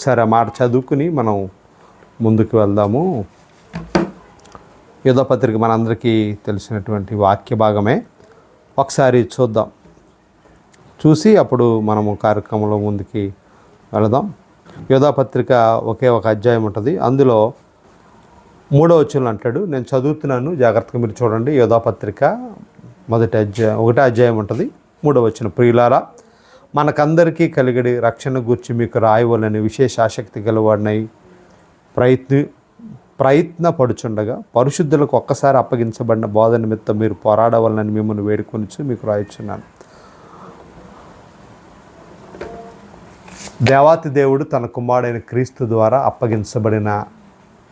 ఒకసారి ఆ మాట చదువుకుని మనం ముందుకు వెళ్దాము. యుధపత్రిక మనందరికీ తెలిసినటువంటి వాక్య భాగమే. ఒకసారి చూద్దాం. చూసి అప్పుడు మనము కార్యక్రమంలో ముందుకి వెళదాం. యోధాపత్రిక ఒకే ఒక అధ్యాయం ఉంటుంది. అందులో మూడో వచ్చిన అంటాడు నేను చదువుతున్నాను జాగ్రత్తగా మీరు చూడండి. యోధాపత్రిక మొదటి అధ్యాయం ఒకటే అధ్యాయం ఉంటుంది. మూడో వచ్చిన ప్రియులారా మనకందరికీ కలిగడి రక్షణ గూర్చి మీకు రాయవలని విశేష ఆసక్తి గలవాడినై ప్రయత్ని ప్రయత్నపడుచుండగా పరిశుద్ధులకు ఒక్కసారి అప్పగించబడిన బోధ నిమిత్తం మీరు పోరాడవాలని మిమ్మల్ని వేడుకొని మీకు రాయిచున్నాను. దేవాతి దేవుడు తన కుమారుడైన క్రీస్తు ద్వారా అప్పగించబడిన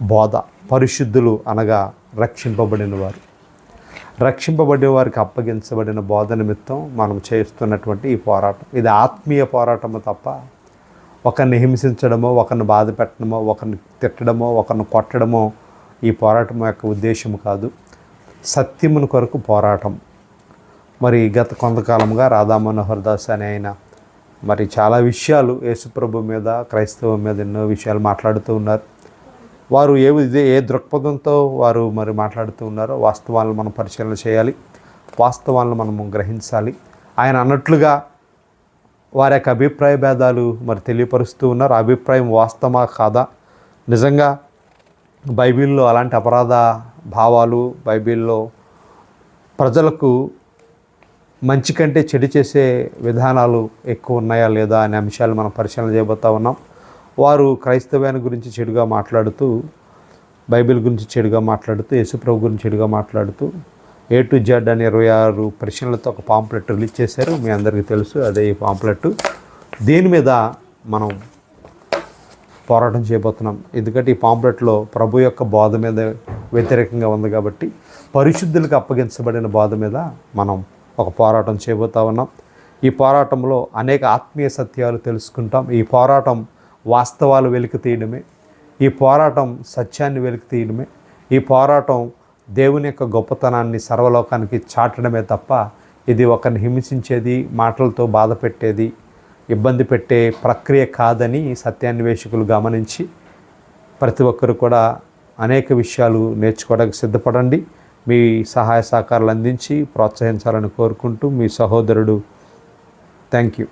బోధ పరిశుద్ధులు అనగా రక్షింపబడిన వారు రక్షింపబడిన వారికి అప్పగించబడిన బోధ నిమిత్తం మనం చేస్తున్నటువంటి ఈ పోరాటం. ఇది ఆత్మీయ పోరాటము తప్ప ఒకరిని హింసించడమో ఒకరిని బాధ పెట్టడమో ఒకరిని తిట్టడమో ఒకరిని కొట్టడమో ఈ పోరాటం యొక్క ఉద్దేశం కాదు. సత్యముని కొరకు పోరాటం. మరి గత కొంతకాలంగా రాధా మనోహర్ దాస్ అనే ఆయన మరి చాలా విషయాలు యేసుప్రభు మీద క్రైస్తవం మీద ఎన్నో విషయాలు మాట్లాడుతూ ఉన్నారు. వారు ఏ ఇదే ఏ దృక్పథంతో వారు మరి మాట్లాడుతూ ఉన్నారో వాస్తవాలను మనం పరిశీలన చేయాలి. వాస్తవాలను మనము గ్రహించాలి. ఆయన అన్నట్లుగా వారి యొక్క అభిప్రాయ భేదాలు మరి తెలియపరుస్తూ ఉన్నారు. అభిప్రాయం వాస్తవమా కాదా? నిజంగా బైబిల్లో అలాంటి అపరాధ భావాలు బైబిల్లో ప్రజలకు మంచి కంటే చెడు చేసే విధానాలు ఎక్కువ ఉన్నాయా లేదా అనే అంశాలు మనం పరిశీలన చేయబోతా ఉన్నాం. వారు క్రైస్తవ్యాన్ని గురించి చెడుగా మాట్లాడుతూ బైబిల్ గురించి చెడుగా మాట్లాడుతూ యేసుప్రభు గురించి చెడుగా మాట్లాడుతూ ఏ టు జెడ్ అని ఇరవై ఆరు ప్రశ్నలతో ఒక పాంప్లెట్ రిలీజ్ చేశారు. మీ అందరికీ తెలుసు అదే ఈ పాంప్లెట్. దీని మీద మనం పోరాటం చేయబోతున్నాం. ఎందుకంటే ఈ పాంప్లెట్లో ప్రభు యొక్క బోధ మీద వ్యతిరేకంగా ఉంది కాబట్టి పరిశుద్ధులకు అప్పగించబడిన బోధ మీద మనం ఒక పోరాటం చేయబోతా ఉన్నాం. ఈ పోరాటంలో అనేక ఆత్మీయ సత్యాలు తెలుసుకుంటాం. ఈ పోరాటం వాస్తవాలు వెలికి తీయడమే. ఈ పోరాటం సత్యాన్ని వెలికి తీయడమే. ఈ పోరాటం దేవుని యొక్క గొప్పతనాన్ని సర్వలోకానికి చాటడమే తప్ప ఇది ఒకరిని హింసించేది మాటలతో బాధ పెట్టేది ఇబ్బంది పెట్టే ప్రక్రియ కాదని సత్యాన్వేషకులు గమనించి ప్రతి ఒక్కరు కూడా అనేక విషయాలు నేర్చుకోవడానికి సిద్ధపడండి. మీ సహాయ సహకారాలు అందించి ప్రోత్సహించాలని కోరుకుంటూ మీ సహోదరుడు. Thank you.